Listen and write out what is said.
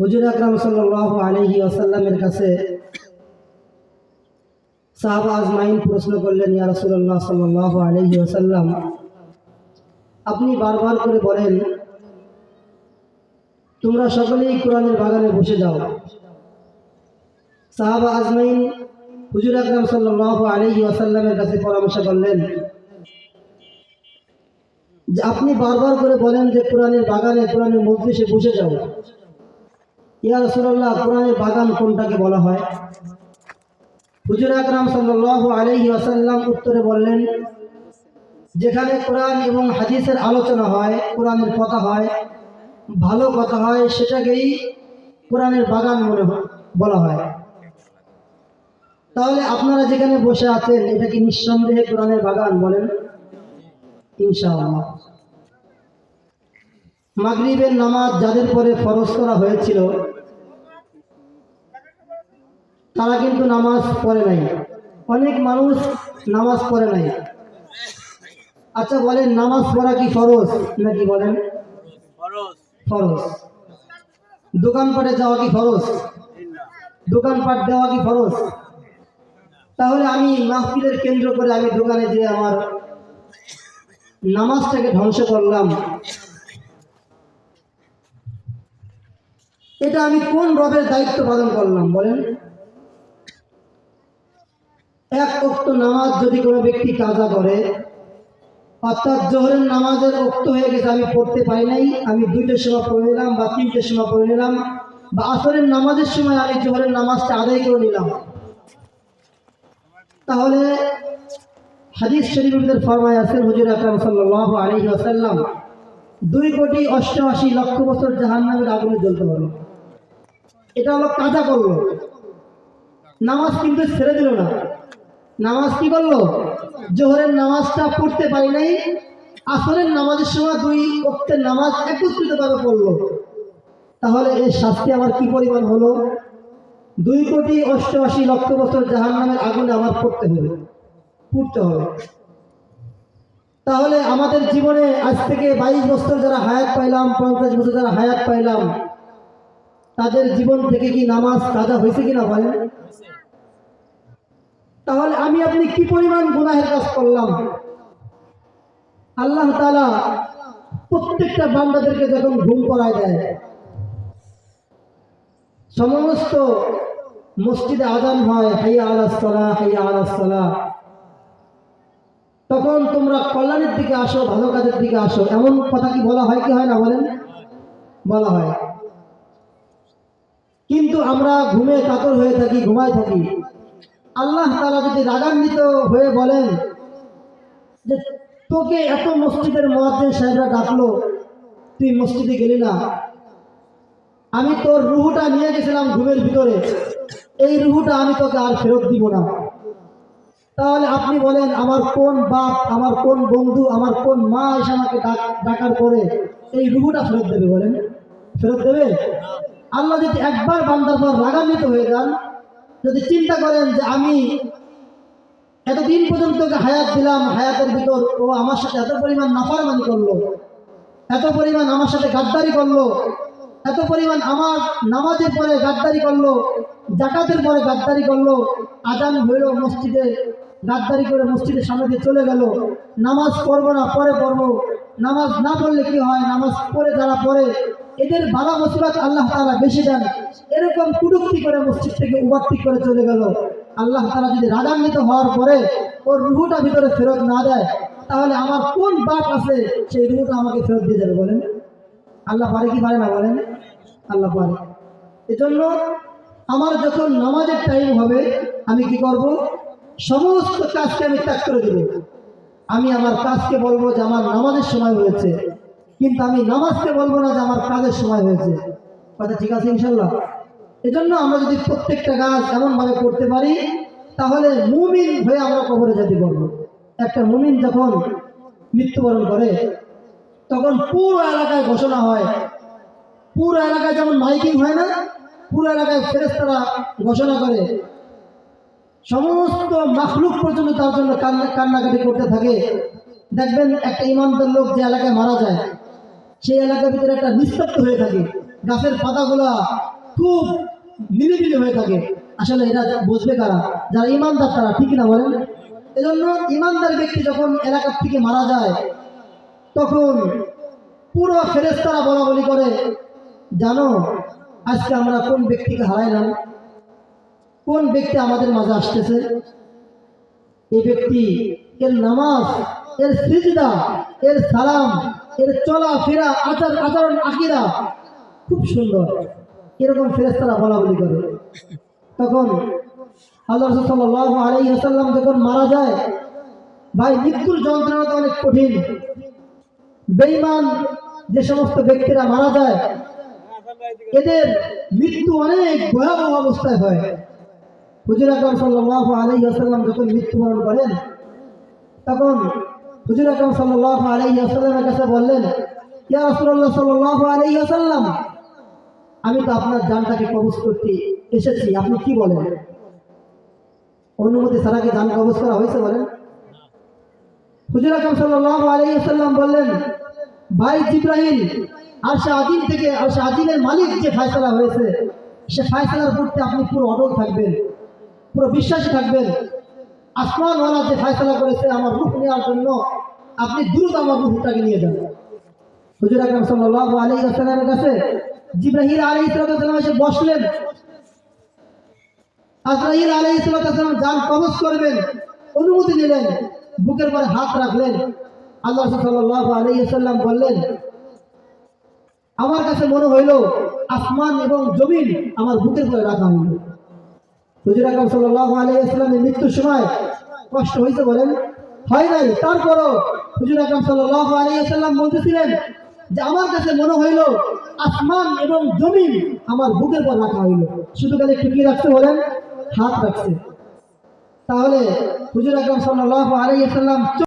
হুজুর আকরাম সাল্লাহ আলহি আসাল্লামের কাছে সাহাবা আজমাইন প্রশ্ন করলেন, ইয়া রসুল্লাহ সাল্লাহ আলহি আসাল্লাম আপনি বারবার করে বলেন, তোমরা সকলেই কোরআনের বাগানে বসে যাও। সাহাবা আজমাইন হুজুর আকরাম সাল্লাহ আলহি আসাল্লামের কাছে পরামর্শ করলেন আপনি বারবার করে বলেন যে কোরআনের বাগানে, কোরআনের মজলিসে বসে যাও। ইয়া কোরআনের বাগান কোনটাকে বলা হয়? হুজুর আকরাম সাল্লাহ আলহি আসাল্লাম উত্তরে বললেন, যেখানে কোরআন এবং হাদিসের আলোচনা হয়, কোরআনের কথা হয়, ভালো কথা হয়, সেটাকেই কোরআনের বাগান মনে বলা হয়। তাহলে আপনারা যেখানে বসে আছেন, এটা কি নিঃসন্দেহে কোরআনের বাগান বলেন? ইনশাআল্লাহ। মাগরিবের নামাজ যাদের পরে ফরজ করা হয়েছিল, তারা কিন্তু নামাজ পড়ে নাই। অনেক মানুষ নামাজ পড়ে নাই। আচ্ছা বলেন, নামাজ পড়া কি ফরজ নাকি বলেন? ফরজ। দোকানপাটে যাওয়া কি ফরজ? দোকানপাট দেওয়া কি ফরজ? তাহলে আমি মাহফিলের কেন্দ্র করে আমি দোকানে যে আমার নামাজটাকে ধ্বংস করলাম। এটা আমি কোন রবের দায়িত্ব পালন করলাম, বলেন? এক অক্ত নামাজ যদি কোনো ব্যক্তি কাজা করে, অর্থাৎ জোহরের নামাজের অক্ত হয়ে গেছে, আমি পড়তে পারি নাই, আমি দুইটার সময় পড়ে নিলাম বা তিনটের সময় পড়ে নিলাম, বা আসরের নামাজের সময় আমি জোহরের নামাজটা আদায় করে নিলাম। তাহলে হাদিস শরীফের ফরমায় আছেন হুজুর আকরাম সাল্লাহ আলহি আসাল্লাম দুই কোটি অষ্টআশি লক্ষ বছর জাহান্নামের আগুনে জ্বলতে পারল। এটা হলো কাজা করল নামাজ কিন্তু ছেড়ে দিল না। নামাজ কি করল জোহরের নামাজটা পড়তে পারি নাই, আসরের নামাজের সময় দুই অক্তের নামাজ একত্রিতভাবে পড়ল। তাহলে এর শাস্তি আমার কি পরিমাণ হলো? দুই কোটি অষ্টআশি লক্ষ বছর জাহান নামের আগুনে আমার পড়তে হবে, পুড়তে হবে। তাহলে আমাদের জীবনে আজ থেকে বাইশ বছর যারা হায়াত পাইলাম, পঞ্চাশ বছর যারা হায়াত পাইলাম তাদের জীবন থেকে কি নামাজ কাজা হয়েছে কিনা বলেন? তাহলে আমি আপনি কি পরিমাণ গুনাহের কাজ করলাম? আল্লাহ তালা প্রত্যেকটা বান্দাদেরকে যখন ঘুম করায় দেয়, সমস্ত মসজিদে আজান হয়, হাইয়া আলাসলা হাইয়া আলাসলা তখন তোমরা কল্যাণের দিকে আসো, ভালো কাজের দিকে আসো। এমন কথা কি বলা হয় কি হয় না বলেন? বলা হয়। কিন্তু আমরা ঘুমে কাতর হয়ে থাকি, ঘুমায় থাকি। আল্লাহ তালা যদি রাগান্বিত হয়ে বলেন যে তোকে এত মসজিদের মহাদ্দিন সাহেবরা ডাকলো, তুই মসজিদে গেলি না। আমি তোর রুহুটা নিয়ে গেছিলাম ঘুমের ভিতরে। এই রুহুটা আমি তোকে আর ফেরত দিব না। তাহলে আপনি বলেন, আমার কোন বাপ, আমার কোন বন্ধু, আমার কোন মা এসে আমাকে ডাকার পরে এই রুহুটা ফেরত দেবে বলেন? ফেরত দেবে? আল্লাহ যদি একবার বান্দার পর রাগান্বিত হয়ে যান, যদি চিন্তা করেন যে আমি এতদিন পর্যন্ত হায়াত দিলাম, হায়াতের ভিতর ও আমার সাথে এত পরিমাণ নাফারমানি করল, এত পরিমাণ আমার সাথে গাদ্দারি করল, এত পরিমাণ আমার নামাজের পরে গাদ্দারি করল জাকাতের পরে গাদ্দারি করল, আজান হইল মসজিদে, গাদ্দারি করে মসজিদের সামনে দিয়ে চলে গেল। নামাজ পড়ব না, পরে পড়ব। নামাজ না পড়লে কি হয়? নামাজ পড়ে যারা পড়ে এদের বালা মুসিবত আল্লাহ তালা বেশি দেন। এরকম কুটুক্তি করে মসজিদ থেকে উবার্তিক করে চলে গেল। আল্লাহ তালা যদি রাগান্বিত হওয়ার পরে ওর রুহুটা ভিতরে ফেরত না দেয়, তাহলে আমার কোন বাপ আছে সেই রুহুটা আমাকে ফেরত দিয়ে যাবে বলেন? আল্লাহ পারে কি পারে না বলেন? আল্লাহ পারে। এজন্য আমার যখন নামাজের টাইম হবে, আমি কি করব? সমস্ত কাজকে আমি ত্যাগ করে দেব। আমি আমার কাজকে বলব যে আমার নামাজের সময় হয়েছে। কিন্তু আমি নামাজকে বলব না যে আমার কাজের সময় হয়েছে। কথা ঠিক আছে ইনশাল্লাহ এজন্য আমরা যদি প্রত্যেকটা কাজ এমনভাবে করতে পারি, তাহলে মুমিন হয়ে আমরা কবরে যেতে পারব। একটা মুমিন যখন মৃত্যুবরণ করে, তখন পুরো এলাকায় ঘোষণা হয়। পুরো এলাকায় যেমন মাইকিং হয় না, পুরো এলাকায় ফেরেস্তারা ঘোষণা করে। সমস্ত মাখলুক পর্যন্ত তার জন্য কান্নাকাটি করতে থাকে। দেখবেন একটা ইমানদার লোক যে এলাকায় মারা যায় সেই এলাকার ভিতরে একটা নিস্তব্ধ হয়ে থাকে। গাছের পাতাগুলা খুব নিরিবিলি হয়ে থাকে। আসলে এটা বুঝবে কারা? যারা ইমানদার তারা ঠিক না বলেন? এজন্য ইমানদার ব্যক্তি যখন এলাকার থেকে মারা যায়, তখন পুরো ফেরেস্তারা বলা বলি করে, জানো, আজকে আমরা কোন ব্যক্তিকে হারাইলাম? কোন ব্যক্তি আমাদের মাঝে আসতেছে? এই ব্যক্তি এর নামাজ, এর সিজদা, এর সালাম এর চলা ফেরা আচার আচরণ আকিরা খুব সুন্দর। এরকম ফেরেস্তারা বলা বলি করে। তখন আল্লাহ সাল্লাহ আলাই আসাল্লাম যখন মারা যায়, ভাই, মৃত্যুর যন্ত্রণা তো অনেক কঠিন। বেইমান যে সমস্ত ব্যক্তিরা মারা যায়, এদের মৃত্যু অনেক ভয়াবহ অবস্থায় হয়। হুজুর আকরম সাল্লাহ আলাই আসাল্লাম যখন মৃত্যুবরণ করেন, তখন হুজুর আকরম সাল্লাহ আলাই আসাল্লামের কাছে বললেন, ইয়া রসুল্লাহ সাল্লাহ আলাই আসাল্লাম আমি তো আপনার জানটাকে কবজ করতে এসেছি, আপনি কি বলেন? অনুমতি ছাড়া কি জান কবজ করা হয়েছে বলেন? হুজুর আকরম সাল্লাহ আলাই আসাল্লাম বললেন, ভাই জিব্রাহিম আর আজিম থেকে আর আজিমের মালিক যে ফায়সালা হয়েছে, সে ফায়সালার প্রতি আপনি পুরো অটল থাকবেন, পুরো বিশ্বাসী থাকবেন আসমানওয়ালা যে ফায়সালা করেছে আমার রূপ নেওয়ার জন্য আপনি দ্রুত আমার রূপটাকে নিয়ে যান। হুজুর আকরম সাল্লাহ আলী আসসালামের কাছে জিব্রাহিল আলী ইসলাম এসে বসলেন। আজরাহিল আলী ইসলাম যান কবজ করবেন, অনুমতি নিলেন, বুকের পরে হাত রাখলেন। আল্লাহ সাল্লাহ আলী সাল্লাম বললেন, আমার কাছে মনে হইল আসমান এবং জমিন আমার বুকের পরে রাখা হইল। মৃত্যুর সময় কষ্ট বলেন? হয় নাই? তারপরও হুজুর আকরম সাল্লাহ বলতেছিলেন যে আমার কাছে মনে হইল আসমান এবং জমিন আমার বুকের পর রাখা হইল। শুধু কালে একটু কি রাখছে বলেন? হাত রাখছে। তাহলে হুজুর আকরম সাল্লাহ আলী সাল্লাম